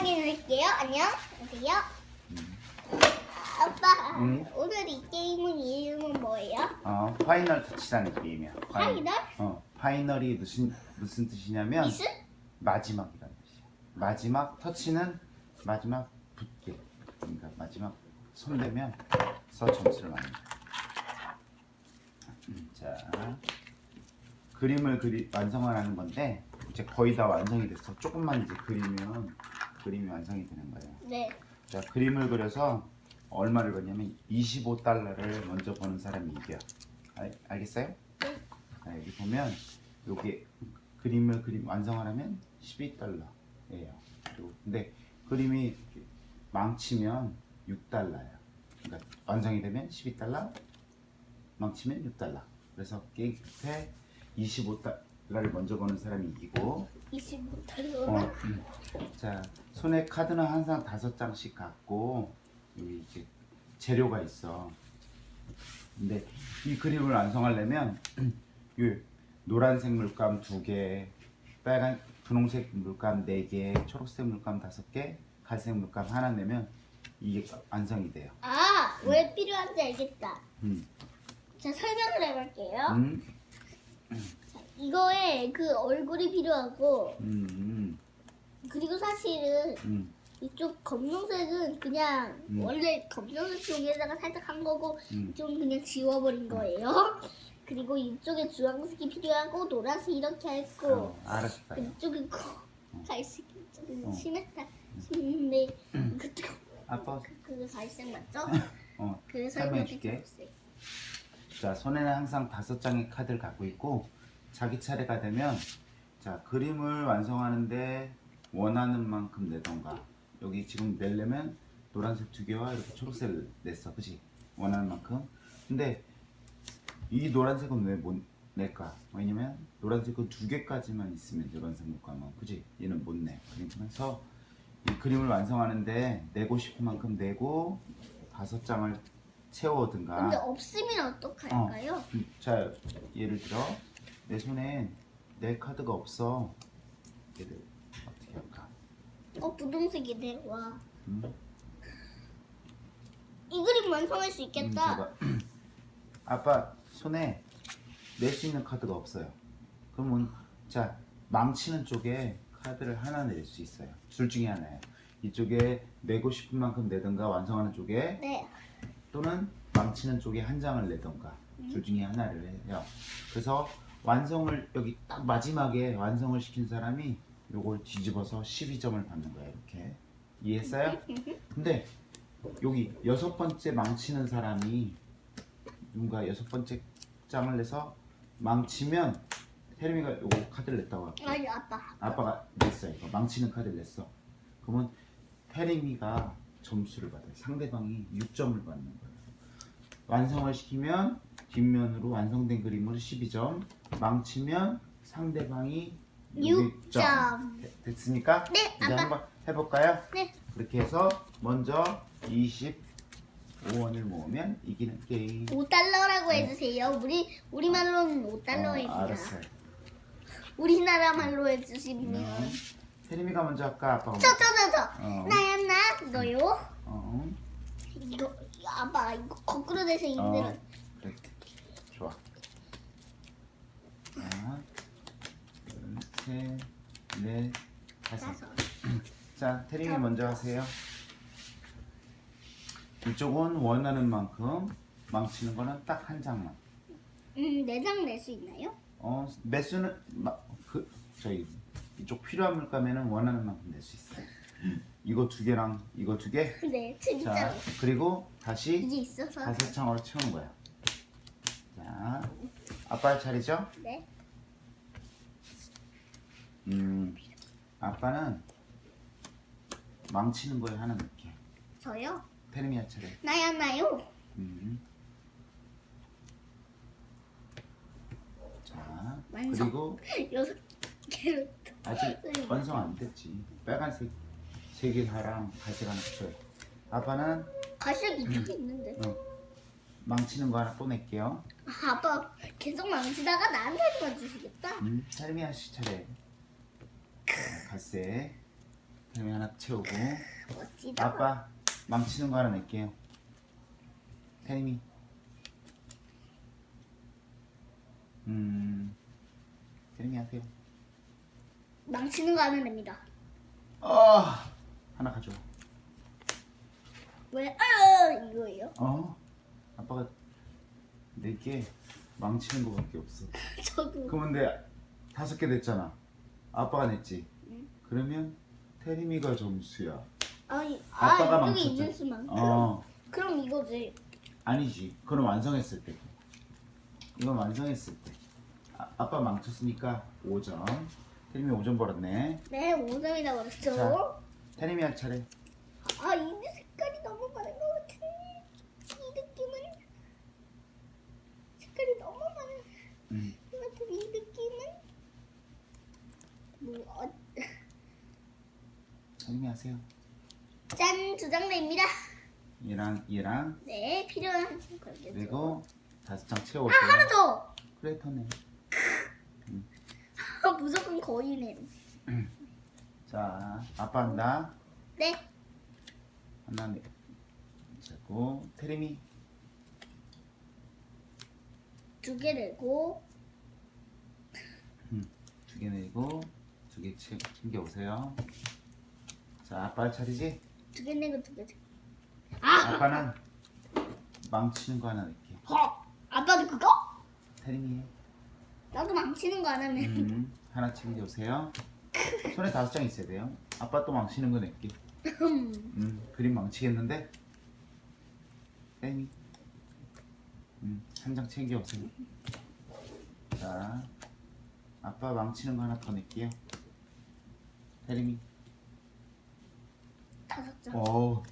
확인할게요. 안녕. 안녕하세요. 아빠, 응? 오늘 이 게임은 이름은 뭐예요? 어, 파이널 터치라는 게임이야. 파이널? 어, 파이널이 무슨 무슨 뜻이냐면 미스? 마지막이라는 뜻이야. 마지막 터치는 마지막 붙게. 그러니까 마지막 손대면 서 점수를 거야. 음, 자, 그림을 그리 완성하는 건데 이제 거의 다 완성이 됐어. 조금만 이제 그리면 그림이 완성이 되는 거예요. 네. 자, 그림을 그려서 얼마를 받냐면 25달러를 먼저 버는 사람이 이겨. 알, 알겠어요? 네. 자, 여기 보면 여기 그림을 그림 완성하려면 12달러예요. 그리고 근데 그림이 망치면 6달러예요. 그러니까 완성이 되면 12달러, 망치면 6달러. 그래서 게임 끝에 25달러 를 먼저 버는 사람이 이기고 25달러. 어, 음. 자 손에 카드는 항상 다섯 장씩 갖고 여기 이렇게 재료가 있어. 근데 이 그림을 완성하려면 이 노란색 물감 두 개, 빨간 분홍색 물감 네 개, 초록색 물감 다섯 개, 갈색 물감 하나 내면 이게 완성이 돼요. 아, 왜 필요한지 알겠다. 음, 자, 설명을 해볼게요. 음, 자, 이거에 그 얼굴이 필요하고, 음, 음, 그리고 사실은 음, 이쪽 검정색은 그냥 음. 원래 검정색 쪽에다가 살짝 한 거고 음. 이쪽은 그냥 지워버린 거예요. 그리고 이쪽에 주황색이 필요하고 노란색 이렇게 했고 어, 알았어요. 이쪽은 고 갈색 이쪽은 어. 심했다. 근데 그쪽 아빠, 그게 갈색 맞죠? 어, 그래서 설명해줄게. 자 손에는 항상 다섯 장의 카드를 갖고 있고 자기 차례가 되면 자 그림을 완성하는데 원하는 만큼 내던가. 여기 지금 내려면 노란색 두 개와 이렇게 초록색을 냈어. 그지? 원하는 만큼. 근데 이 노란색은 왜 못 낼까? 왜냐면 노란색은 두 개까지만 있으면 노란색 물감은 그지? 얘는 못내. 그러면서 이 그림을 완성하는데 내고 싶은 만큼 내고 다섯 장을 채워오든가. 근데 없으면 어떡할까요? 음, 자 예를 들어 내 손에 내 카드가 없어 얘를 어떻게 할까 어 분홍색이네. 와. 음? 이 그림 완성할 수 음, 있겠다. 줘봐. 아빠 손에 낼 수 있는 카드가 없어요 그러면 자 망치는 쪽에 카드를 하나 낼 수 있어요 둘 중에 하나예요 이쪽에 내고 싶은 만큼 내든가 완성하는 쪽에 네. 또는 망치는 쪽에 한 장을 내던가 둘 중에 하나를 해요. 그래서 완성을 여기 딱 마지막에 완성을 시킨 사람이 요걸 뒤집어서 12점을 받는 거예요. 이렇게 이해했어요? 근데 여기 여섯 번째 망치는 사람이 누군가 여섯 번째 장을 내서 망치면 혜림이가 요거 카드를 냈다고 할게요. 아니 아빠. 아빠가 냈어요. 이거 망치는 카드를 냈어. 그러면 태림이가 점수를 받아요. 상대방이 6점을 받는 거예요. 완성을 시키면 뒷면으로 완성된 그림으로 12점, 망치면 상대방이 6점. 6점. 됐습니까? 네, 이제 아빠. 한번 해볼까요? 네. 그렇게 해서 먼저 25원을 모으면 이기는 게임. 5달러라고 해주세요. 우리 우리말로는 어, 5달러입니다. 알았어요. 우리나라 말로 해주시면 음. 태림이가 먼저 할까? 아빠가 먼저? 저 저 저 저 어. 나야 나 너요. 어. 이거 아빠 이거 거꾸로 돼서 힘들어. 어, 그래. 좋아. 하나, 둘, 셋, 넷, 다섯. 다섯. 자, 태림이 자, 먼저 하세요. 이쪽은 원하는 만큼, 망치는 거는 딱 한 장만. 음 내장 낼 수 있나요? 어, 매수는 마, 그 저희 이쪽 필요한 물감에는 원하는 만큼 낼 수 있어요. 이거 두 개랑 이거 두 개. 네 자, 진짜로. 그리고 다시 이게 있어서. 다섯 장으로 채우는 거야. 자, 아빠 차례죠? 네. 음, 아빠는 망치는 거에 하나 넣게. 저요? 테르미아 차례. 나야 나요. 음. 자, 완성. 그리고 여섯 개로. 아직 완성 안 됐지. 빨간색 세 개 하랑 갈색 하나 붙여요. 아빠는 갈색 이쪽에 있는데. 어, 망치는 거 하나 또 낼게요. 아, 아빠 계속 망치다가 나한테만 주시겠다. 음, 테르미아 씨 차례. 자, 갈색. 태림이 하나 채우고 멋지다. 아빠 망치는 거 하나 낼게요. 태림이. 음. 태림이 하세요. 망치는 거 하면 됩니다. 아 하나 가져. 왜? 아 이거예요? 어? 아빠가 내게 망치는 거밖에 없어. 저도. 그러면 내 다섯 개 냈잖아. 아빠가 냈지. 응. 그러면 태림이가 점수야. 아니 아빠가 아 이쪽에 망쳤죠. 있는 수만큼. 어 그럼 이거지. 아니지. 그건 완성했을 때. 이건 완성했을 때. 아, 아빠 망쳤으니까 5점. 태림이 5점 벌었네. 네 5점이나 버렸죠. 자. 태림이 할 차례. 아이 색깔이 너무 많은 것 같은데 이 느낌은 색깔이 너무 많은 음. 것 같은 이 느낌은 뭐 어, 태림이 하세요. 짠 두 장 냅니다. 얘랑 얘랑 네 필요한 걸겠죠. 그리고 다섯 장아 채워올게요. 하나 더. 그래 터네. 아, 무조건 거의네. 자 아빠 한다. 네. 하나 내. 자고 태림이 두 개 내고 두 개 내고 두 개 챙겨 오세요. 자 아빠 할 차례지? 두 개 내고 두 개. 내- 아, 아빠는 망치는 거 하나 낼게. 허. 아빠도 그거? 태림이 해. 나도 망치는 거 안 하면. 음, 하나 챙겨 오세요. 손에 다섯 장 있어야 돼요. 아빠 또 망치는 거 낼게. 음, 그림 망치겠는데? 태림이. 음, 한 장 챙겨 오세요. 자, 아빠 망치는 거 하나 더 낼게요. 태림이. 다섯 장. 오,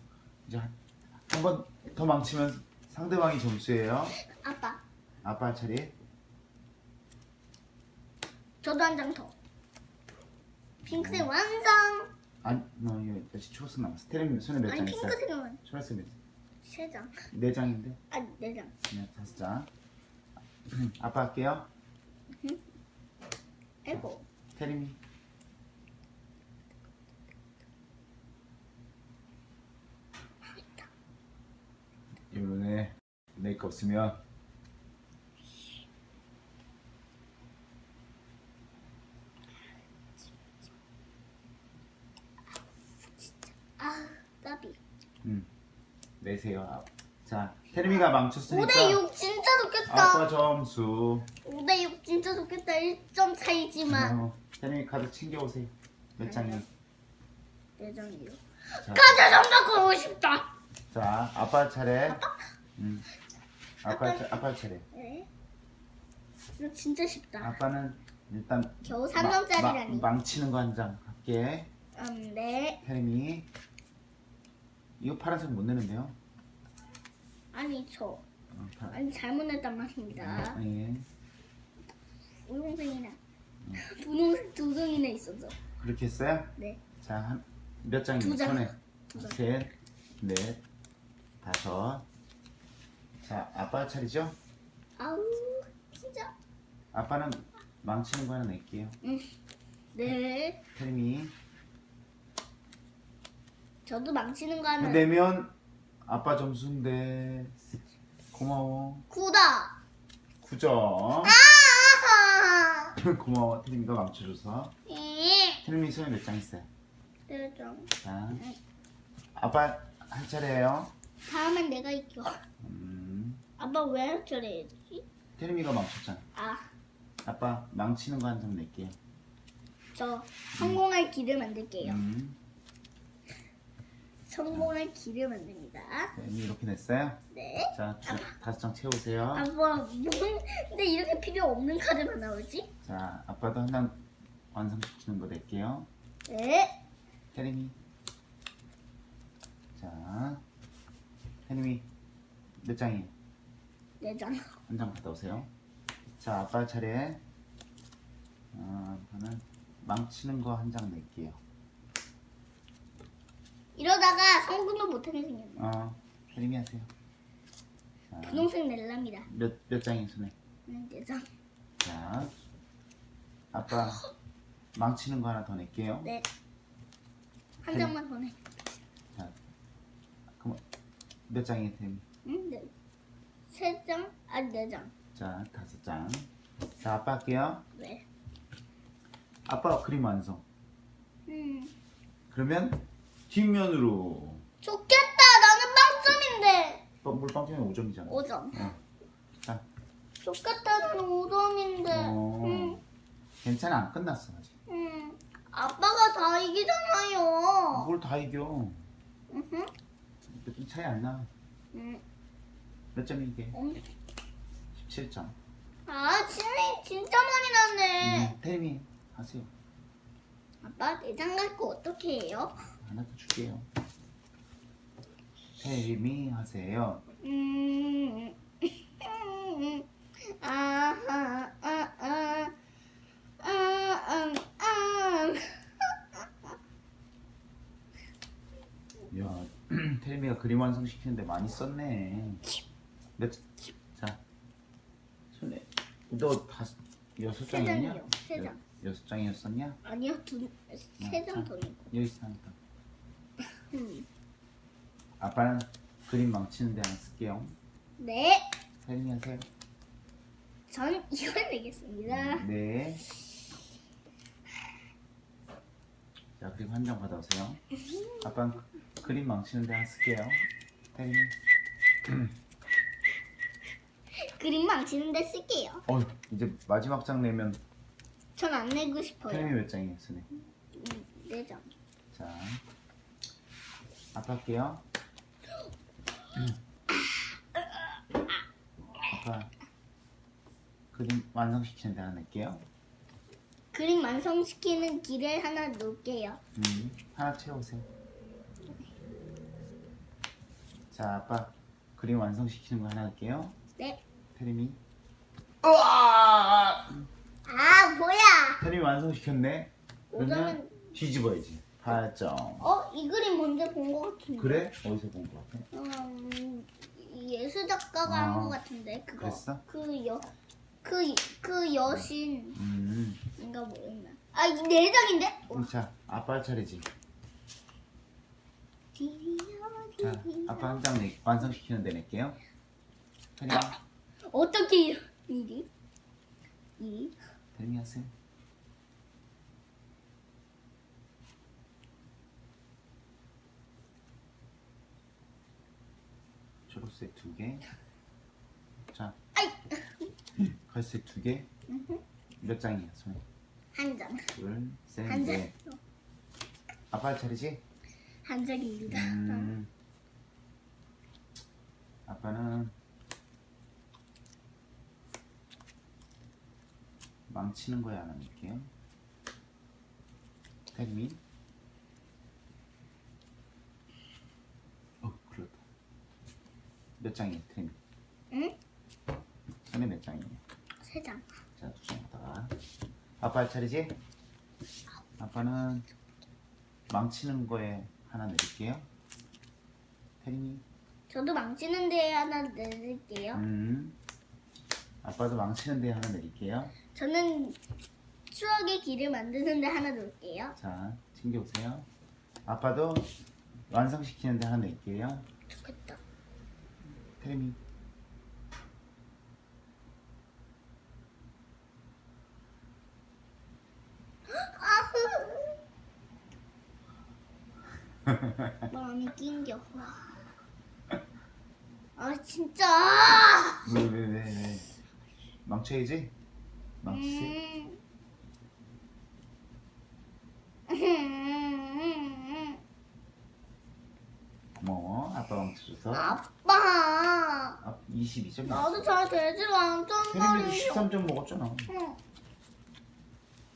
이제 한 번 더 망치면 상대방이 점수예요. 아빠. 아빠 할 차례. 저도 한 장 더. 핑크색 완성. 아니, 너 이거 아직 초록색 남았어. 태림이 손에 몇 아니 장 있어? 핑크색은 초록색 몇? 세 장. 네 장인데. 아니 네 장. 네, 다섯 장. 아빠 할게요. 아이고. 태림이. 이번에 낼 거 없으면 아, 나비. 음, 내세요. 아, 자, 태림이가 망쳤으니까 5대 6 진짜 좋겠다. 아빠 점수. 5대 6 진짜 좋겠다. 1점 차이지만. 어, 태림이 카드 챙겨 오세요. 몇 장이요? 네 장이요. 자, 가자 좀 바꾸고 싶다. 자, 아빠 차례. 음, 아빠 차, 아빠 차례. 네. 이거 진짜 쉽다. 아빠는 일단 겨우 마- 3점짜리라니. 마- 망치는 거 한 장 할게. 음, 네. 태림이 이거 파란색 못 내는데요? 아니 저 어, 파... 아니 잘못 냈단 말입니다. 예. 우동생이나 분홍색 두 종이나 있었죠. 그렇게 했어요? 네. 자, 한, 몇 장이요? 두 장. 손에 두 장. 셋, 넷, 다섯. 자, 아빠 차례죠? 아우 진짜. 아빠는 망치는 거 하나 낼게요. 네. 태림이 저도 망치는 거 하나. 내면 아빠 점수인데 고마워. 구다. 9점. 아! 고마워. 태림이가 망쳐줘서. 예. 태림이 손에 몇 장 있어요? 네 장. 자, 아빠 할 차례예요. 다음엔 내가 이겨. 음, 아빠 왜 저래야지? 태림이가 망쳤잖아. 아, 아빠 망치는 거한장 낼게요. 저 성공할 길을 만들게요. 음, 성공할 길을 만듭니다. 태림이 이렇게 냈어요. 네. 자, 주, 다섯 장 채우세요. 아빠, 뭐, 근데 이렇게 필요 없는 카드만 나오지? 자, 아빠도 하나 완성시키는 거 낼게요. 네. 태림이. 자, 태림이 몇 장이에요? 네 장. 한장 갔다 오세요. 자, 아빠 차례. 어, 아빠는 망치는 거 한 장 낼게요. 이러다가 성공도 못하게 생겼네. 어, 태림이 하세요. 자, 분홍색 낼랍니다. 몇, 몇 장이 손에? 네, 네 장. 자, 아빠 망치는 거 하나 더 낼게요. 네. 한 네. 장만 더 내. 자, 그럼 몇 장이 템? 응? 네. 세 장? 아니 네 장. 자, 다섯 장. 자, 아빠 할게요. 네. 아빠 그림 완성. 음. 그러면 뒷면으로 좋겠다. 나는 빵점인데. 어, 물방점이 5점이잖아. 5점. 어. 자, 좋겠다. 나는 5점인데. 어. 음. 괜찮아. 안 끝났어 아직. 음. 아빠가 다 이기잖아요. 뭘 다 이겨. 으흠. 몇점 차이 안 나. 음. 몇 점이 이게? 음. 17점. 아, 진짜 진짜 많이 났네. 음, 태림이 하세요. 아빠 내장 갖고 어떻게 해요? 하나 더 줄게요. 태림이 하세요. 음. 아, 아, 아, 아. 아, 아, 아. 야, 태림이가 그림 완성시키는데 많이 썼네. 몇, 자, 손에, 너 다섯, 여섯 세 장이었냐? 장이요. 세 장. 여- 여섯 장이었었냐? 아니요, 두, 세장더 내고. 여기 있으니까. 음. 아빠는 그림 망치는데 하나 쓸게요. 네, 태림이 하세요. 전 이걸 내겠습니다. 네. 자, 그림 한장 받아오세요. 아빠는 그- 그림 망치는데 하나 쓸게요. 태림이. 그림 망치는데 쓸게요. 어, 이제 마지막 장 내면 전 안 내고 싶어요. 태림이 몇 장이에요, 손에? 음, 네 장. 자, 아빠 할게요. 아빠 그림 완성시키는데 하나 낼게요. 그림 완성시키는 길을 하나 놓을게요. 음, 하나 채우세요. 자, 아빠 그림 완성시키는 거 하나 할게요. 네. 태림이. 우와! 아, 뭐야? 태림이 완성시켰네. 그러면 뒤집어야지. 8점. 어, 이 그림 먼저 본 것 같은데. 그래? 어디서 본거 같아? 음, 예술 작가가 아, 한 것 같은데 그거. 그랬어? 그 여, 그, 그 여신인가 음. 뭐였나? 아, 이네 장인데? 그럼 자, 아빠 할 차례지. 자, 아빠 한장 내, 완성시키는 데 낼게요. 태림이, 어떻게 이런 일이? 일이? 태림이 하세요. 초록색 두 개. 자, 아이! 갈색 두 개. 몇 장이야, 손에? 한 장. 둘, 셋, 한 장. 넷. 아빠 할 차례지? 한 장입니다. 음. 아빠는 망치는 거에 하나 넣을게요. 태림이. 어, 그렇다. 몇 장이야, 태림이? 응? 손에 몇 장이야? 세 장. 자, 두 장에다가. 아빠 할 차례지? 아빠는 망치는 거에 하나 내릴게요. 태림이. 저도 망치는 데 하나 내릴게요. 음. 아빠도 망치는 데 하나 내릴게요. 저는 추억의 길을 만드는 데 하나 놓을게요. 자, 챙겨오세요. 아빠도 완성시키는 데 하나 낼게요. 좋겠다. 태림이. 마음이 낑겨. 아 진짜. 왜, 왜, 왜, 왜. 망쳐야지? 음. 고마워. 아빠 망쳐줘서. 아빠. 아, 22점. 나도 잘 되지도 않던 태림이도 말이에요. 13점 먹었잖아. 응,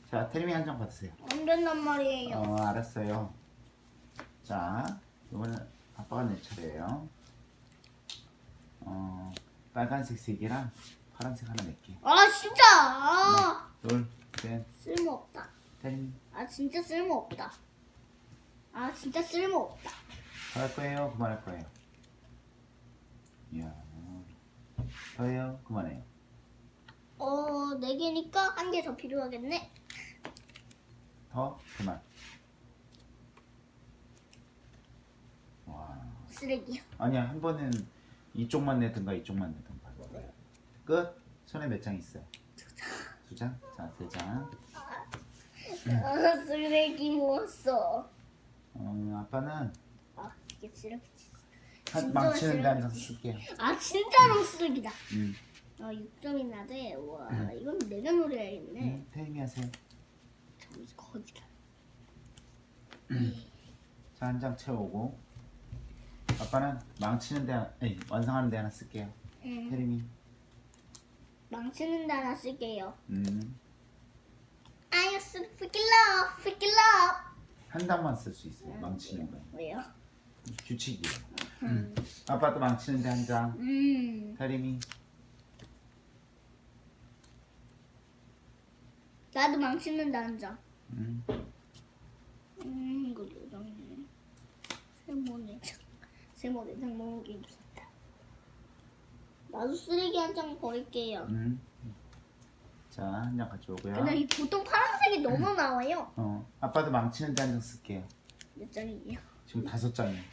자, 태림이 한 장 받으세요. 안 된단 말이에요. 어, 알았어요. 자, 이번엔 아빠가 낼 차례예요. 어, 빨간색 세 개랑 파란색 하나 낼게. 아 진짜. 아, 둘, 셋, 쓸모없다. 태림이. 아 진짜 쓸모없다. 아 진짜 쓸모없다. 더할 거예요? 그만할 거예요? 이야. 더 해요? 그만해요. 어, 네 개니까 한 개 더 필요하겠네. 더? 그만. 쓰레기요. 아니야 한 번은 이쪽만 내든가 이쪽만 내든가 끝 손에 몇 장 있어요 두 장? 자 세 장. 아, 쓰레기 모았어. 어, 아빠는 아, 이게 쓰레기지. 한 진짜 망치는데 한장 쓰레기지. 쓸게요 아, 진짜로 쓰레기다. 음. 아, 6점이나 돼. 와, 이건 내가 노려야겠네. 음, 태임이 하세요 점수 거지다. 자 한 장 채우고 아빠는 망치는 데 아니, 완성하는 데 하나 쓸게요 음, 태림이 망치는 데 하나 쓸게요. 음. I used to freaking love, freaking love. 한 장만 쓸 수 있어요 망치는 거 왜요? 규칙이에요 음. 아빠도 망치는 데 한 장 음, 태림이 나도 망치는 데 앉아. 음. 음, 이거 요정이네. 세모네장 모으기 무섭다. 나도 쓰레기 한 장 버릴게요. 음. 자, 한 장 가져오고요. 근데 이 보통 파란색이 너무 나와요. 어, 아빠도 망치는 데한장 쓸게요. 몇 장이에요? 지금 다섯 장이에요.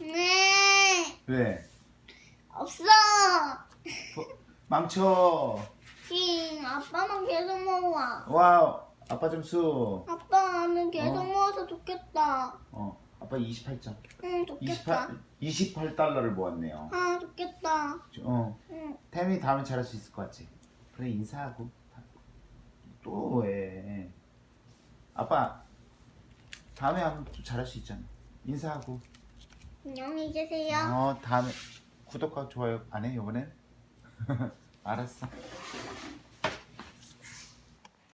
네, 왜? 없어. 어, 망쳐. 힝, 아빠만 계속 모아. 와우. 아빠 점수. 아빠는 계속 어? 모아서 좋겠다. 어, 아빠 28점. 응, 좋겠다. 28, 28달러를 모았네요. 아, 좋겠다. 어, 응. 태민이 다음에 잘할 수 있을 것 같지? 그래, 인사하고. 또 왜? 아빠, 다음에 하면 또 잘할 수 있잖아. 인사하고. 안녕히 계세요. 어, 다음에 구독과 좋아요 안 해, 이번엔? 알았어.